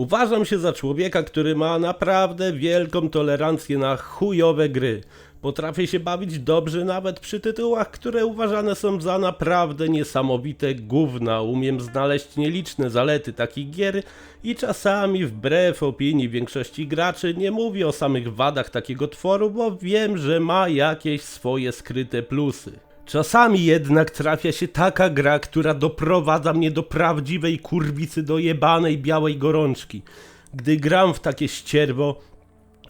Uważam się za człowieka, który ma naprawdę wielką tolerancję na chujowe gry. Potrafię się bawić dobrze nawet przy tytułach, które uważane są za naprawdę niesamowite gówna. Umiem znaleźć nieliczne zalety takich gier i czasami wbrew opinii większości graczy nie mówię o samych wadach takiego tworu, bo wiem, że ma jakieś swoje skryte plusy. Czasami jednak trafia się taka gra, która doprowadza mnie do prawdziwej kurwicy dojebanej białej gorączki. Gdy gram w takie ścierwo,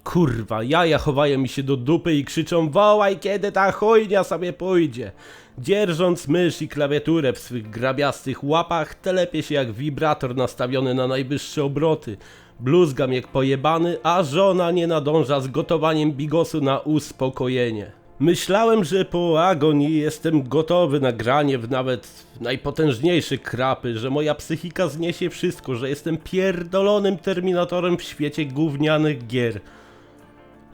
kurwa, jaja chowają mi się do dupy i krzyczą wołaj kiedy ta chujnia sobie pójdzie. Dzierżąc mysz i klawiaturę w swych grabiastych łapach, telepię się jak wibrator nastawiony na najwyższe obroty. Bluzgam jak pojebany, a żona nie nadąża z gotowaniem bigosu na uspokojenie. Myślałem, że po agonii jestem gotowy na granie w nawet najpotężniejsze krapy, że moja psychika zniesie wszystko, że jestem pierdolonym terminatorem w świecie gównianych gier.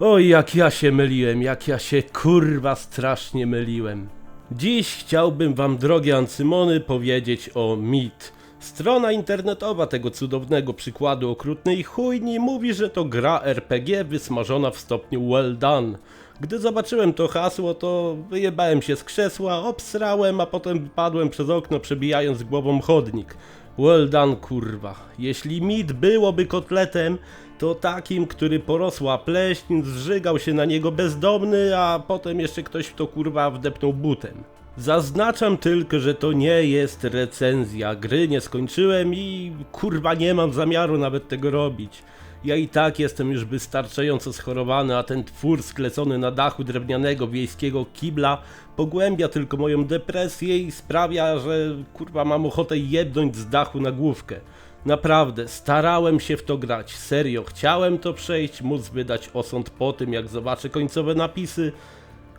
Oj, jak ja się myliłem, jak ja się kurwa strasznie myliłem. Dziś chciałbym wam, drogie Ancymony, powiedzieć o MIT. Strona internetowa tego cudownego przykładu okrutnej chujni mówi, że to gra RPG wysmażona w stopniu well done. Gdy zobaczyłem to hasło, to wyjebałem się z krzesła, obsrałem, a potem wypadłem przez okno, przebijając głową chodnik. Well done, kurwa. Jeśli mit byłoby kotletem, to takim, który porosła pleśń, zżygał się na niego bezdomny, a potem jeszcze ktoś w to kurwa wdepnął butem. Zaznaczam tylko, że to nie jest recenzja. Gry nie skończyłem i kurwa nie mam zamiaru nawet tego robić. Ja i tak jestem już wystarczająco schorowany, a ten twór sklecony na dachu drewnianego wiejskiego kibla pogłębia tylko moją depresję i sprawia, że kurwa mam ochotę jebnąć z dachu na główkę. Naprawdę, starałem się w to grać, serio, chciałem to przejść, móc wydać osąd po tym, jak zobaczę końcowe napisy,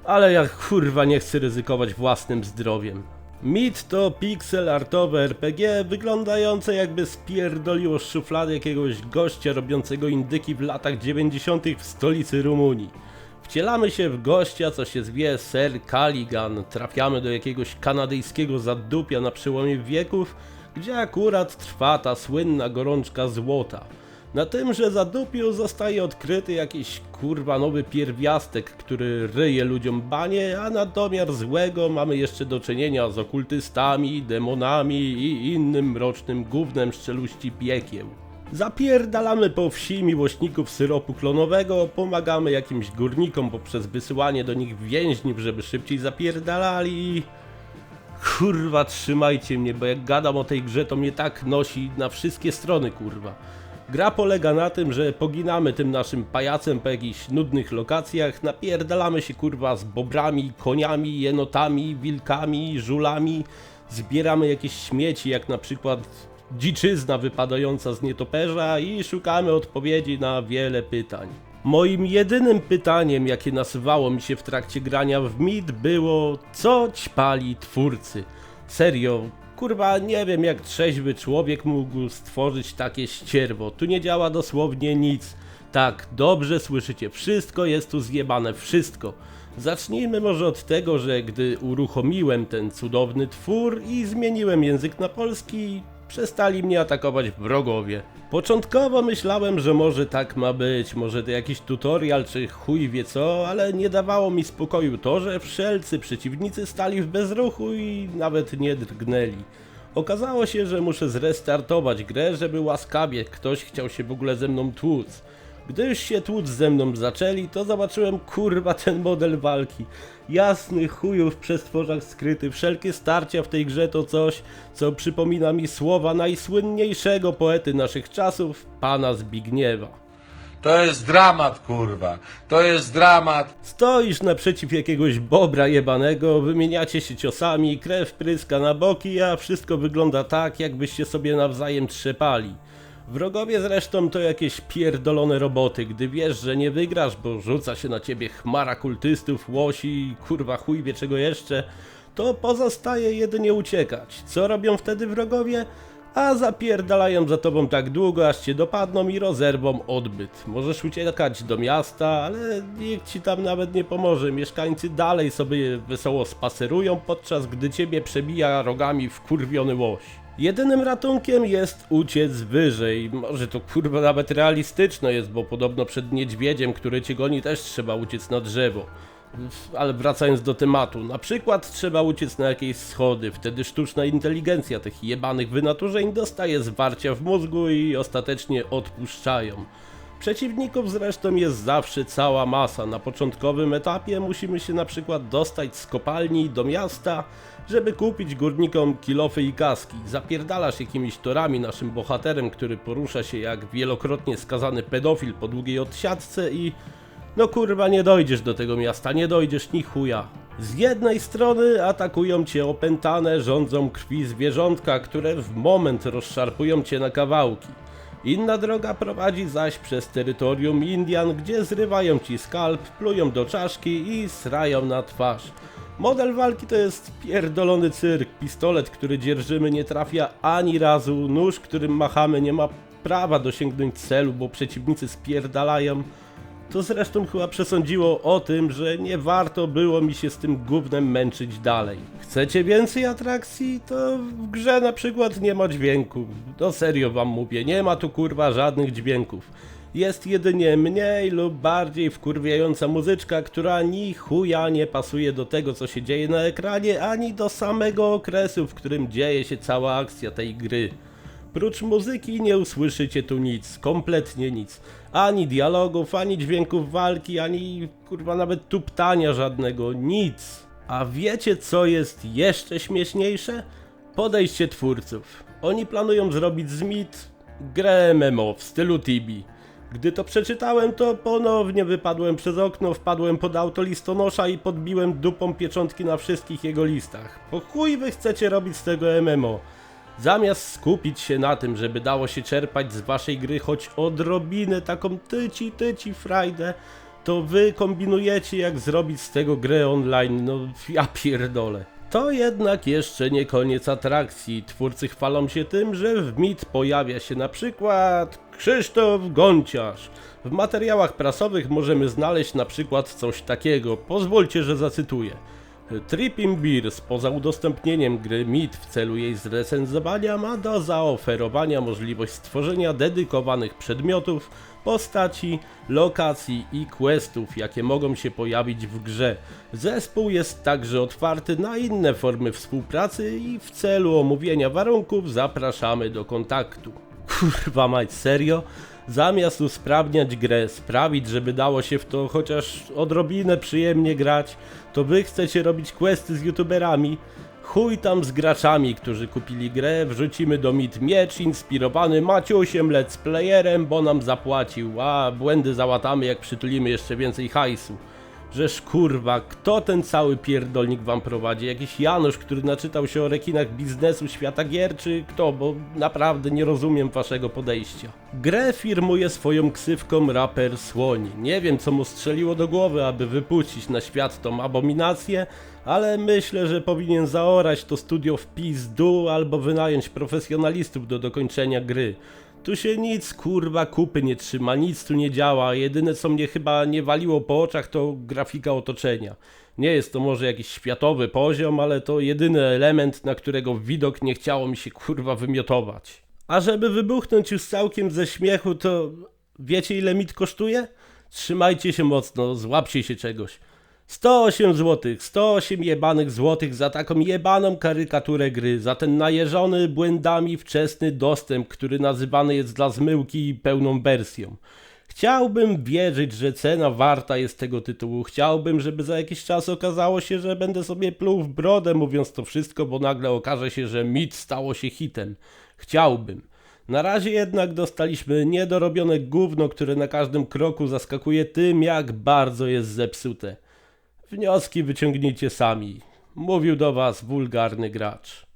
ale ja kurwa nie chcę ryzykować własnym zdrowiem. Mit to pixel artowe RPG wyglądające jakby spierdoliło z szuflady jakiegoś gościa robiącego indyki w latach 90. w stolicy Rumunii. Wcielamy się w gościa, co się zwie Sir Caligan, trafiamy do jakiegoś kanadyjskiego zadupia na przełomie wieków, gdzie akurat trwa ta słynna gorączka złota. Na tymże zadupiu zostaje odkryty jakiś kurwa nowy pierwiastek, który ryje ludziom banie, a na domiar złego mamy jeszcze do czynienia z okultystami, demonami i innym mrocznym gównem z czeluści piekieł. Zapierdalamy po wsi miłośników syropu klonowego, pomagamy jakimś górnikom poprzez wysyłanie do nich więźniów, żeby szybciej zapierdalali. Kurwa, trzymajcie mnie, bo jak gadam o tej grze, to mnie tak nosi na wszystkie strony, kurwa. Gra polega na tym, że poginamy tym naszym pajacem po jakichś nudnych lokacjach, napierdalamy się kurwa z bobrami, koniami, jenotami, wilkami, żulami, zbieramy jakieś śmieci, jak na przykład dziczyzna wypadająca z nietoperza i szukamy odpowiedzi na wiele pytań. Moim jedynym pytaniem, jakie nasuwało mi się w trakcie grania w MID było, co ćpali twórcy. Serio, kurwa nie wiem jak trzeźwy człowiek mógł stworzyć takie ścierwo. Tu nie działa dosłownie nic. Tak, dobrze słyszycie, wszystko jest tu zjebane, wszystko. Zacznijmy może od tego, że gdy uruchomiłem ten cudowny twór i zmieniłem język na polski, przestali mnie atakować wrogowie. Początkowo myślałem, że może tak ma być, może to jakiś tutorial czy chuj wie co, ale nie dawało mi spokoju to, że wszelcy przeciwnicy stali w bezruchu i nawet nie drgnęli. Okazało się, że muszę zrestartować grę, żeby łaskawie ktoś chciał się w ogóle ze mną tłuc. Gdy już się tłuc ze mną zaczęli, to zobaczyłem kurwa ten model walki. Jasny chuju w przestworzach skryty, wszelkie starcia w tej grze to coś, co przypomina mi słowa najsłynniejszego poety naszych czasów, pana Zbigniewa. To jest dramat, kurwa. To jest dramat. Stoisz naprzeciw jakiegoś bobra jebanego, wymieniacie się ciosami, krew pryska na boki, a wszystko wygląda tak, jakbyście sobie nawzajem trzepali. Wrogowie zresztą to jakieś pierdolone roboty, gdy wiesz, że nie wygrasz, bo rzuca się na ciebie chmara kultystów, łosi i kurwa chuj wie czego jeszcze, to pozostaje jedynie uciekać. Co robią wtedy wrogowie? A zapierdalają za tobą tak długo, aż cię dopadną i rozerwą odbyt. Możesz uciekać do miasta, ale nikt ci tam nawet nie pomoże. Mieszkańcy dalej sobie wesoło spacerują, podczas gdy ciebie przebija rogami wkurwiony łoś. Jedynym ratunkiem jest uciec wyżej. Może to kurwa nawet realistyczne jest, bo podobno przed niedźwiedziem, który cię goni, też trzeba uciec na drzewo. Ale wracając do tematu, na przykład trzeba uciec na jakieś schody, wtedy sztuczna inteligencja tych jebanych wynaturzeń dostaje zwarcia w mózgu i ostatecznie odpuszczają. Przeciwników zresztą jest zawsze cała masa. Na początkowym etapie musimy się na przykład dostać z kopalni do miasta, żeby kupić górnikom kilofy i kaski. Zapierdalasz jakimiś torami naszym bohaterem, który porusza się jak wielokrotnie skazany pedofil po długiej odsiadce i... No kurwa, nie dojdziesz do tego miasta, nie dojdziesz ni chuja. Z jednej strony atakują cię opętane rządzą krwi zwierzątka, które w moment rozszarpują cię na kawałki. Inna droga prowadzi zaś przez terytorium Indian, gdzie zrywają ci skalp, plują do czaszki i srają na twarz. Model walki to jest pierdolony cyrk. Pistolet, który dzierżymy nie trafia ani razu, nóż, którym machamy nie ma prawa dosięgnąć celu, bo przeciwnicy spierdalają. To zresztą chyba przesądziło o tym, że nie warto było mi się z tym gównem męczyć dalej. Chcecie więcej atrakcji? To w grze na przykład nie ma dźwięku. No serio wam mówię, nie ma tu kurwa żadnych dźwięków. Jest jedynie mniej lub bardziej wkurwiająca muzyczka, która ni chuja nie pasuje do tego co się dzieje na ekranie, ani do samego okresu, w którym dzieje się cała akcja tej gry. Prócz muzyki nie usłyszycie tu nic, kompletnie nic. Ani dialogów, ani dźwięków walki, ani kurwa nawet tuptania żadnego, nic. A wiecie co jest jeszcze śmieszniejsze? Podejście twórców. Oni planują zrobić z MIT grę MMO w stylu Tibi. Gdy to przeczytałem, to ponownie wypadłem przez okno, wpadłem pod auto listonosza i podbiłem dupą pieczątki na wszystkich jego listach. Po chuj wy chcecie robić z tego MMO? Zamiast skupić się na tym, żeby dało się czerpać z waszej gry choć odrobinę taką tyci tyci frajdę, to wy kombinujecie jak zrobić z tego grę online, no ja pierdolę. To jednak jeszcze nie koniec atrakcji. Twórcy chwalą się tym, że w MIT pojawia się na przykład Krzysztof Gonciarz. W materiałach prasowych możemy znaleźć na przykład coś takiego. Pozwólcie, że zacytuję. Tripping Beers poza udostępnieniem gry MIT w celu jej zrecenzowania ma do zaoferowania możliwość stworzenia dedykowanych przedmiotów, postaci, lokacji i questów, jakie mogą się pojawić w grze. Zespół jest także otwarty na inne formy współpracy i w celu omówienia warunków zapraszamy do kontaktu. Kurwa mać, serio? Zamiast usprawniać grę, sprawić, żeby dało się w to chociaż odrobinę przyjemnie grać, to wy chcecie robić questy z youtuberami? Chuj tam z graczami, którzy kupili grę, wrzucimy do mit miecz inspirowany Maciusiem let's playerem, bo nam zapłacił, a błędy załatamy jak przytulimy jeszcze więcej hajsu. Żeż kurwa, kto ten cały pierdolnik wam prowadzi? Jakiś Janusz, który naczytał się o rekinach biznesu świata gier, czy kto? Bo naprawdę nie rozumiem waszego podejścia. Grę firmuje swoją ksywką raper Słoń. Nie wiem co mu strzeliło do głowy, aby wypuścić na świat tą abominację, ale myślę, że powinien zaorać to studio w pizdu albo wynająć profesjonalistów do dokończenia gry. Tu się nic kurwa kupy nie trzyma, nic tu nie działa. Jedyne co mnie chyba nie waliło po oczach to grafika otoczenia. Nie jest to może jakiś światowy poziom, ale to jedyny element, na którego widok nie chciało mi się kurwa wymiotować. A żeby wybuchnąć już całkiem ze śmiechu, to wiecie ile mit kosztuje? Trzymajcie się mocno, złapcie się czegoś. 108 zł, 108 jebanych złotych za taką jebaną karykaturę gry, za ten najeżony błędami wczesny dostęp, który nazywany jest dla zmyłki pełną wersją. Chciałbym wierzyć, że cena warta jest tego tytułu. Chciałbym, żeby za jakiś czas okazało się, że będę sobie pluł w brodę mówiąc to wszystko, bo nagle okaże się, że mit stało się hitem. Chciałbym. Na razie jednak dostaliśmy niedorobione gówno, które na każdym kroku zaskakuje tym, jak bardzo jest zepsute. Wnioski wyciągnijcie sami. Mówił do was wulgarny gracz.